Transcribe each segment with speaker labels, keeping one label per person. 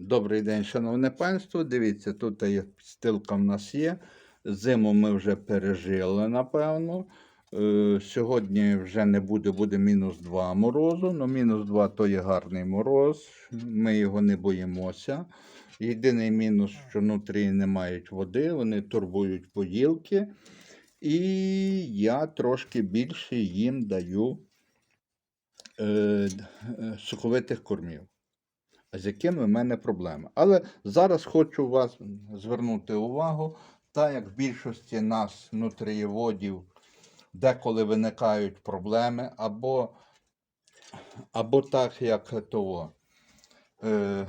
Speaker 1: Добрий день, шановне панство. Дивіться, тут є стилка в нас є. Зиму ми вже пережили, напевно. Е, Сьогодні вже не буде, буде мінус 2 морозу. Ну, мінус 2 то є гарний мороз. Ми його не боїмося. Єдиний мінус, що внутрі не мають води, вони турбують поділки. І я трошки більше їм даю е, е, соковитих кормів з якими в мене проблеми. Але зараз хочу вас звернути увагу, так як в більшості нас нутрієводів деколи виникають проблеми, або, або так, як того. Е,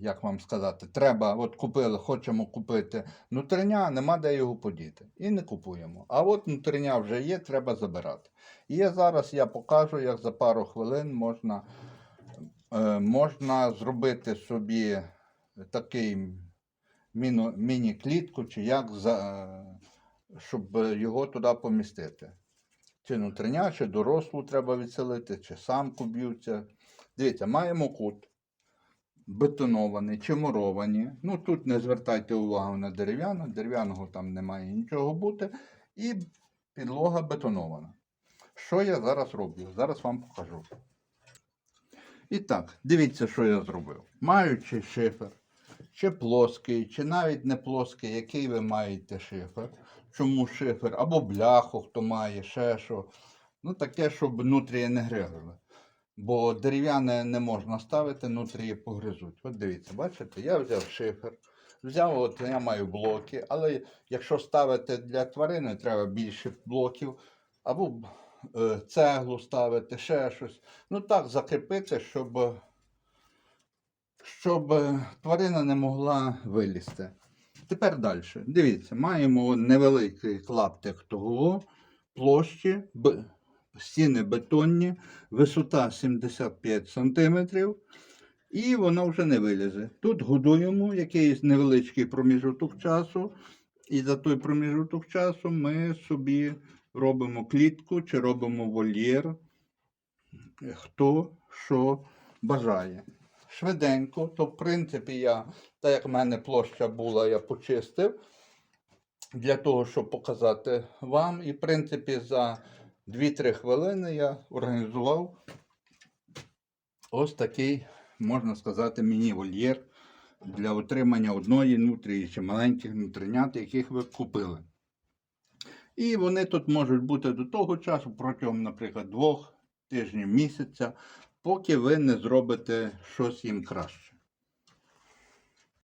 Speaker 1: як вам сказати, треба, от купили, хочемо купити нутриня, нема де його подіти. І не купуємо. А от нутриня вже є, треба забирати. І я зараз я покажу, як за пару хвилин можна можна зробити собі такий міні-клітку, чи як за, е, щоб його туди помістити. Чи нутриня, чи дорослу треба відселити, чи самку б'ються. Дивіться, маємо кут бетонований чи муровані. Ну тут не звертайте увагу на дерев'яну, дерев'яного там не має нічого бути. І підлога бетонована. Що я зараз роблю? Зараз вам покажу. І так, дивіться, що я зробив. Маючи шифер, чи плоский, чи навіть не плоский, який ви маєте шифер. Чому шифер? Або бляху, хто має, ще що. Ну, таке, щоб нутрії не гризли. Бо дерев'яне не можна ставити, нутрії погризуть. От дивіться, бачите, я взяв шифер. Взяв, от я маю блоки, але якщо ставити для тварини, треба більше блоків. Або цеглу ставити, ще щось. Ну так, закріпити, щоб, щоб е, тварина не могла вилізти. Тепер далі. Дивіться, маємо невеликий клаптик того, площі, б- стіни бетонні, висота 75 см, і воно вже не вилізе. Тут годуємо якийсь невеличкий проміжуток часу, і за той проміжуток часу ми собі робимо клітку чи робимо вольєр, хто що бажає. Швиденько, то в принципі я, так як в мене площа була, я почистив для того, щоб показати вам. І в принципі за 2-3 хвилини я організував ось такий, можна сказати, міні-вольєр для отримання одної нутрії чи маленьких нутринят, яких ви купили. І вони тут можуть бути до того часу, протягом, наприклад, двох тижнів місяця, поки ви не зробите щось їм краще.